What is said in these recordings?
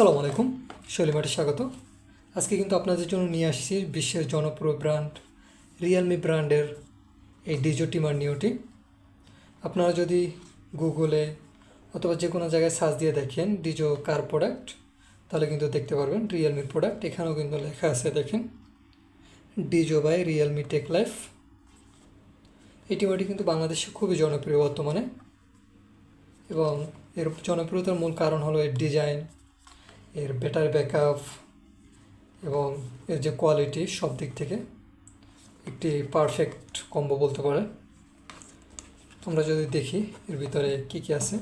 আসসালামু আলাইকুম শৈলিমাটে স্বাগত। আজকে কিন্তু আপনাদের জন্য নিয়ে আসছি বিশ্বের জনপ্রিয় ব্র্যান্ড রিয়েলমি ব্র্যান্ডের এই ডিজো টিমার নিওটি আপনারা যদি গুগলে অথবা যে কোনো জায়গায় সার্চ দিয়ে দেখেন ডিজো কার প্রোডাক্ট তাহলে কিন্তু দেখতে পারবেন রিয়েলমির প্রোডাক্ট এখানেও কিন্তু লেখা আছে, দেখেন। Dizo by Realme Tech Life এই টিমারটি কিন্তু বাংলাদেশে খুবই জনপ্রিয় বর্তমানে। এবং এর জনপ্রিয়তার মূল কারণ হলো এর ডিজাইন এর বেটার ব্যাকআপ এবং এর যে কোয়ালিটি সব দিক থেকে একটি পারফেক্ট কম্বো বলতে পারে আমরা যদি দেখি এর ভিতরে কি কি আছে।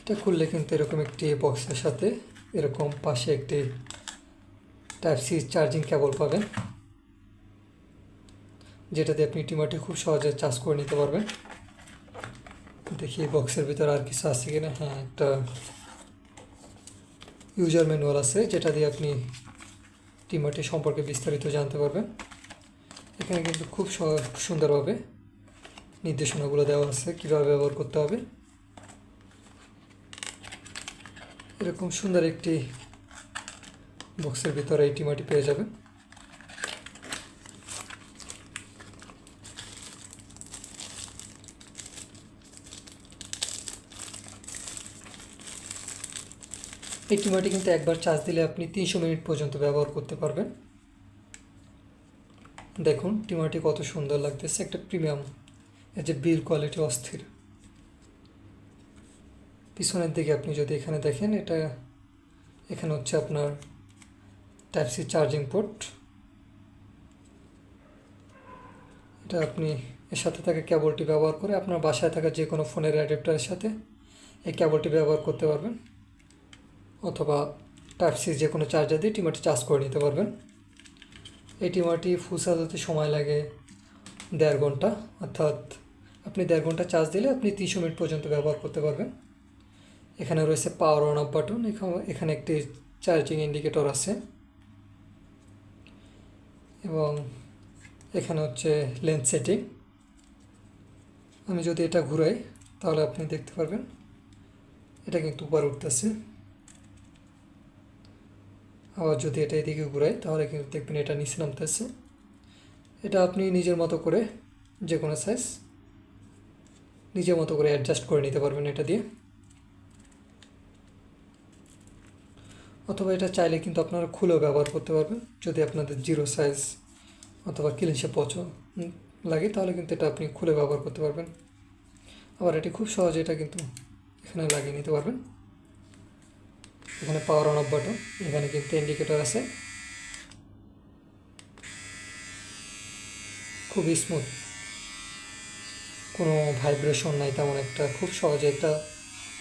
এটা খুললে কিন্তু এরকম একটি বক্সের সাথে এরকম পাশে একটি টাইপ সি চার্জিং কেবল পাবেন, যেটাতে আপনি টিমারটি খুব সহজে চার্জ করে নিতে পারবেন। দেখি বক্সের ভিতরে আর কিছু আছে কিনা। হ্যাঁ একটা ইউজার ম্যানুয়াল আছে, যেটা দিয়ে আপনি টিমারটি সম্পর্কে বিস্তারিত জানতে পারবেন। এখানে কিন্তু খুব সুন্দরভাবে নির্দেশনাগুলো দেওয়া আছে, কীভাবে ব্যবহার করতে হবে। এরকম সুন্দর একটি বক্সের ভিতরে এই টিমাটি পেয়ে যাবে। এই টিমাটি কিন্তু একবার চার্জ দিলে আপনি তিনশো মিনিট পর্যন্ত ব্যবহার করতে পারবেন। দেখুন, টিমাটি কত সুন্দর লাগতেছে, একটা প্রিমিয়াম এর যে বিল কোয়ালিটি অস্থির। পিছনের দিকে আপনি যদি এখানে দেখেন, এটা এখানে হচ্ছে আপনার টাইপ সি চার্জিং পোর্ট এটা আপনি এর সাথে থাকা কেবলটি ব্যবহার করে আপনার বাসায় থাকা যে কোনো ফোনের অ্যাডাপ্টারের সাথে এই কেবলটি ব্যবহার করতে পারবেন। অথবা টাইপ সি যে কোনো চার্জার দিয়ে টিমারটি চার্জ করে নিতে পারবেন। এই টিমারটি ফুল চার্জ হতে সময় লাগে দেড় ঘণ্টা। অর্থাৎ আপনি দেড় ঘণ্টা চার্জ দিলে আপনি তিনশো মিনিট পর্যন্ত ব্যবহার করতে পারবেন। এখানে রয়েছে পাওয়ার অন অফ বাটন এখানে একটি চার্জিং ইন্ডিকেটর আছে। এবং এখানে হচ্ছে লেন্স সেটিং আমি যদি এটা ঘুরাই, তাহলে আপনি দেখতে পারবেন, এটা কিন্তু উপরে উঠতেছে। আবার যদি এটা এদিকে ঘুরাই, তাহলে কিন্তু দেখবেন এটা নিচে নামতেছে। এটা আপনি নিজের মতো করে যে কোনো সাইজ নিজের মতো করে অ্যাডজাস্ট করে নিতে পারবেন এটা দিয়ে। অথবা এটা চাইলে কিন্তু আপনারা খুলেও ব্যবহার করতে পারবেন। যদি আপনাদের জিরো সাইজ অথবা কিলিশে পচ লাগে, তাহলে কিন্তু এটা আপনি খুলে ব্যবহার করতে পারবেন। আবার এটি খুব সহজে এটা কিন্তু এখানে লাগিয়ে নিতে পারবেন। এখানে পাওয়ার অন অফ বাটন এখানে কিন্তু ইন্ডিকেটর আছে। খুবই স্মুথ কোনো ভাইব্রেশন নাই, তেমন একটা। খুব সহজে এটা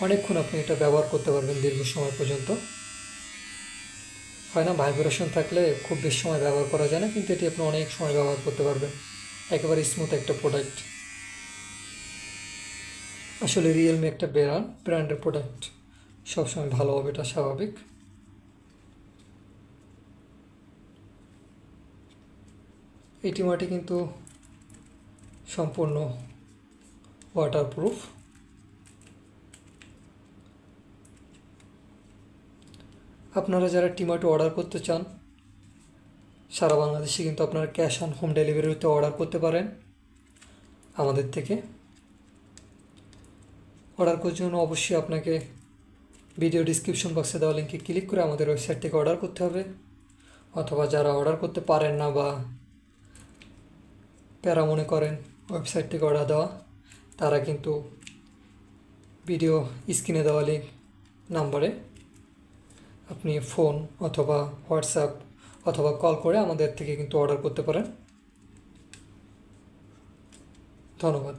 অনেকক্ষণ আপনি এটা ব্যবহার করতে পারবেন দীর্ঘ সময় পর্যন্ত। হয় না? ভাইব্রেশন থাকলে খুব বেশি সময় ব্যবহার করা যায় না, কিন্তু এটি আপনি অনেক সময় ব্যবহার করতে পারবেন। একেবারে স্মুথ একটা প্রোডাক্ট আসলে রিয়েলমি একটা ব্র্যান্ড ব্র্যান্ডের প্রোডাক্ট সবসময় ভালো হবে, এটা স্বাভাবিক। এটি মাটি কিন্তু সম্পূর্ণ ওয়াটারপ্রুফ আপনারা যারা টিমাটো অর্ডার করতে চান, সারা বাংলাদেশে কিন্তু আপনারা ক্যাশ অন হোম ডেলিভারিতে অর্ডার করতে পারেন। আমাদের থেকে অর্ডার করার জন্য অবশ্যই আপনাকে ভিডিও ডিসক্রিপশন বক্সে দেওয়া লিঙ্কে ক্লিক করে আমাদের ওয়েবসাইট থেকে অর্ডার করতে হবে। অথবা যারা অর্ডার করতে পারেন না বা প্যারা মনে করেন ওয়েবসাইট থেকে অর্ডার দেওয়া, তারা কিন্তু ভিডিও স্ক্রিনে দেওয়া লিঙ্ক নাম্বারে আপনি ফোন অথবা হোয়াটসঅ্যাপ অথবা কল করে আমাদের থেকে কিন্তু অর্ডার করতে পারেন। ধন্যবাদ।